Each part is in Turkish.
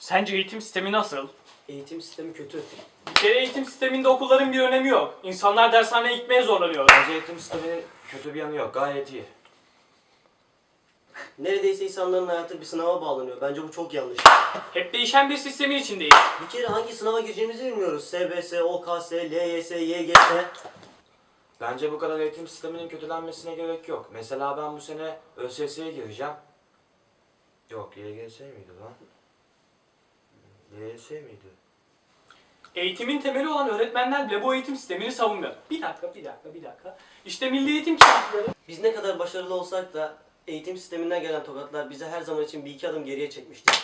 Sence eğitim sistemi nasıl? Eğitim sistemi kötü. Bir kere eğitim sisteminde okulların bir önemi yok. İnsanlar dershaneye gitmeye zorlanıyor. Bence eğitim sisteminin kötü bir yanı yok. Gayet iyi. Neredeyse insanların hayatı bir sınava bağlanıyor. Bence bu çok yanlış. Hep değişen bir sistemin içindeyiz. Bir kere hangi sınava gireceğimizi bilmiyoruz. SBS, OKS, LYS, YGS. Bence bu kadar eğitim sisteminin kötülenmesine gerek yok. Mesela ben bu sene ÖSS'ye gireceğim. Yok YGS miydi lan? YGS miydi? Eğitimin temeli olan öğretmenler bile bu eğitim sistemini savunmuyor. Bir dakika, bir dakika, bir dakika. İşte Milli Eğitim kitapları. Biz ne kadar başarılı olsak da eğitim sisteminden gelen tokatlar bizi her zaman için bir iki adım geriye çekmiştir.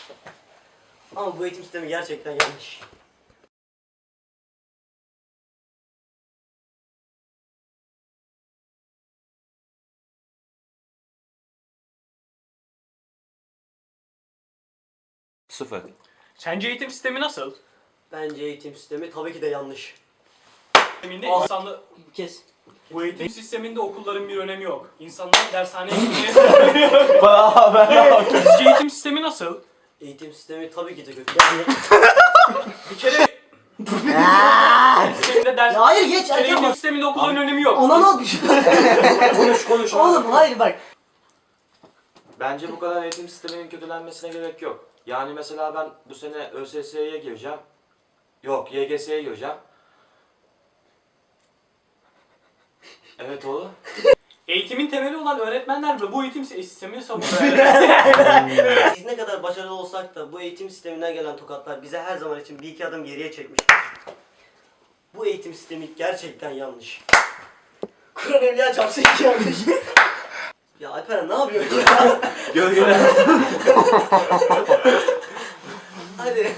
Ama bu eğitim sistemi gerçekten yanlış. Sıfır. Sence eğitim sistemi nasıl? Bence eğitim sistemi tabii ki de yanlış. Sisteminde insanlı... Kes. Bu eğitim sisteminde okulların bir önemi yok. İnsanlar dershaneye gitmeye ben Sizce eğitim sistemi nasıl? Eğitim sistemi tabii ki de kötü. Yani... Bir kere... sisteminde ders... Ya hayır geç Bir kere eğitim bak. sisteminde okulların önemi yok. Ona ne olmuş? konuş konuş. Oğlum hayır bak. Bence bu kadar eğitim sisteminin kötülenmesine gerek yok. Yani mesela ben bu sene ÖSS'ye gireceğim. Yok YGS'ye gireceğim. Evet oğlum. Eğitimin temeli olan öğretmenler ve bu eğitim sistemini savunuyor. Biz ne kadar başarılı olsak da bu eğitim sisteminden gelen tokatlar bize her zaman için bir iki adım geriye çekmiştir. Bu eğitim sistemi gerçekten yanlış. Kur'an Evliya çarpsa iki yanlış. Ya Alperen ne yapıyorsun ya? Gölgeler. Hadi.